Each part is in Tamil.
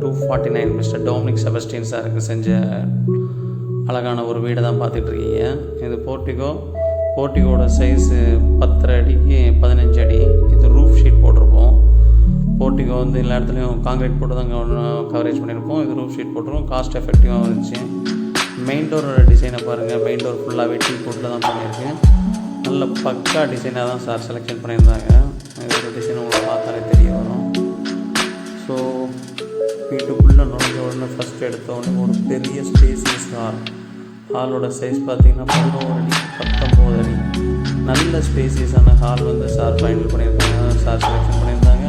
Two forty nine mister Dominic Sebastian சாருக்கு செஞ்ச அழகான ஒரு வீடை தான் பார்த்துட்ருக்கீங்க இது போர்ட்டிகோ போர்ட்டிகோட சைஸு பத்தரை அடிக்கு பதினஞ்சு அடி. இது ரூஃப் ஷீட் போட்டிருப்போம். போர்ட்டிகோ வந்து எல்லா இடத்துலையும் காங்கிரீட் போட்டு தான் கவரேஜ் பண்ணியிருப்போம். இது ரூஃப் ஷீட் போட்டிருக்கோம். காஸ்ட் எஃபெக்டிவாக இருந்துச்சு. மெயின் டோரோட டிசைனை பாருங்கள் மெயின் டோர் ஃபுல்லாகவே டீ போட்டில் தான் பண்ணியிருக்கேன் நல்ல பக்கா டிசைனாக தான் சார் செலெக்ஷன் பண்ணியிருந்தாங்க. இதோட டிசைன் உங்களுக்கு பார்த்தாலே தெரியும். உடனே ஒரு பெரிய ஸ்பேசியஸ் ஹால் ஹாலோட சைஸ் பார்த்தீங்கன்னா பதினோரு அடி பத்தொம்போது அடி. நல்ல ஸ்பேசியஸான ஹால் வந்து சார் ஃபைனல் பண்ணியிருக்காங்க சார் செலெக்ஷன் பண்ணியிருந்தாங்க.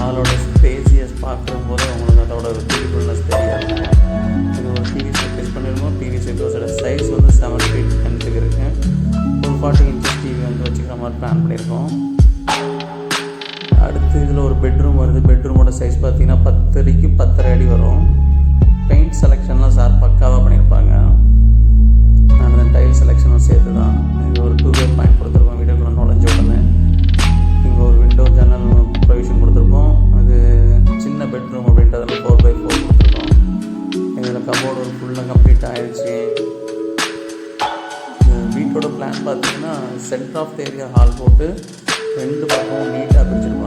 ஹாலோட ஸ்பேசியஸ் பார்க்குற போது உங்களுக்கு அதோட பியூட்டிஃபுல்னஸ் தெரியாது. இது ஒரு டிவி செட் யூஸ் பண்ணியிருக்கோம் டிவி செட்டோட சைஸ் வந்து செவன் ஃபீட் டென்த்துக்கு இருக்குது ஒரு ஃபார்ட்டி இன்ச்சஸ் டிவி வந்து வச்சுக்கிற மாதிரி பிளான் பண்ணியிருக்கோம். அடுத்து இதில் ஒரு பெட்ரூம் வருது. பெட்ரூமோட சைஸ் பார்த்தீங்கன்னா பத்து அடிக்கு பத்தரை அடி வரும். பெயிண்ட் செலெக்ஷன்லாம் சார் பக்காவாக பண்ணியிருப்பாங்க அந்த டைல் செலெக்ஷனும் சேர்த்து தான் இது ஒரு டூ வே பாயிண்ட் கொடுத்துருக்கோம். வீடியோக்குள்ள நுழைஞ்ச உடனே. இங்கே ஒரு விண்டோ ஜன்னல் ப்ரொவிஷன் கொடுத்துருக்கோம். இது சின்ன பெட்ரூம் அப்படின்றதுல ஃபோர் பை ஃபோர் கொடுத்துருக்கோம். இதில் கபோர்டு ஒரு ஃபுல்லாக கம்ப்ளீட் ஆகிடுச்சு வீட்டோட பிளான் பார்த்தீங்கன்னா centre of the area hall போட்டு ரெண்டு பக்கமும் நீட்டாக பிரிச்சிருப்பாங்க.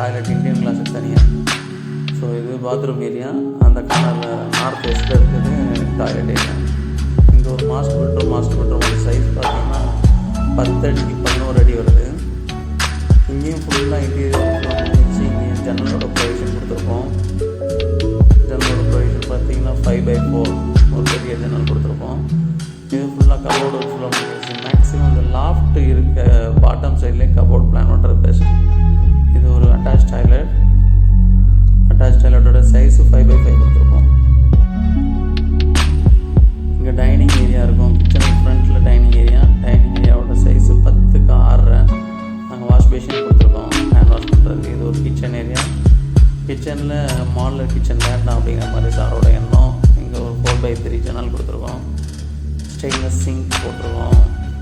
டாய்லெட் இண்டியன் கிளாஸ் தனியாக ஸோ இது பாத்ரூம் ஏரியா அந்த கார்னரில் நார்த் வெஸ்ட்டில் இருக்குது டாய்லெட் ஏரியா இங்கே ஒரு மாஸ்டர் பெட்ரூம் மாஸ்டர் பெட்ரூமோட சைஸ் பார்த்தீங்கன்னா பத்து அடிக்கு பதினோரு அடி வருது. இங்கேயும் ஃபுல்லாக இன்டீரியர் வச்சு இங்கேயும் ஜன்னலோட ப்ரொவிஷன் கொடுத்துருக்கோம். ஜன்னலோட ப்ரொவிஷன் பார்த்தீங்கன்னா ஃபைவ் பை ஃபோர் ஒரு பெரிய ஜன்னல் கொடுத்துருக்கோம். இது ஃபுல்லாக கபோர்டு ஃபுல்லாக மேக்ஸிமம் இந்த லாஃப்ட் இருக்க பாட்டம் சைட்லேயே கபோர்ட் நாங்கள் கொடுத்துருக்கோம். ஹேண்ட் வாஷ் பண்ணுறதுக்கு இது ஒரு கிச்சன் ஏரியா கிச்சனில் மாடலர் கிச்சன் வேண்டாம் அப்படிங்கிற மாதிரி சாரோட எண்ணம். இங்கே ஒரு ஃபோர் பை த்ரீ ஜன்னல் கொடுத்துருக்கோம். ஸ்டெயின்லெஸ் சிங்க் போட்டிருக்கோம்.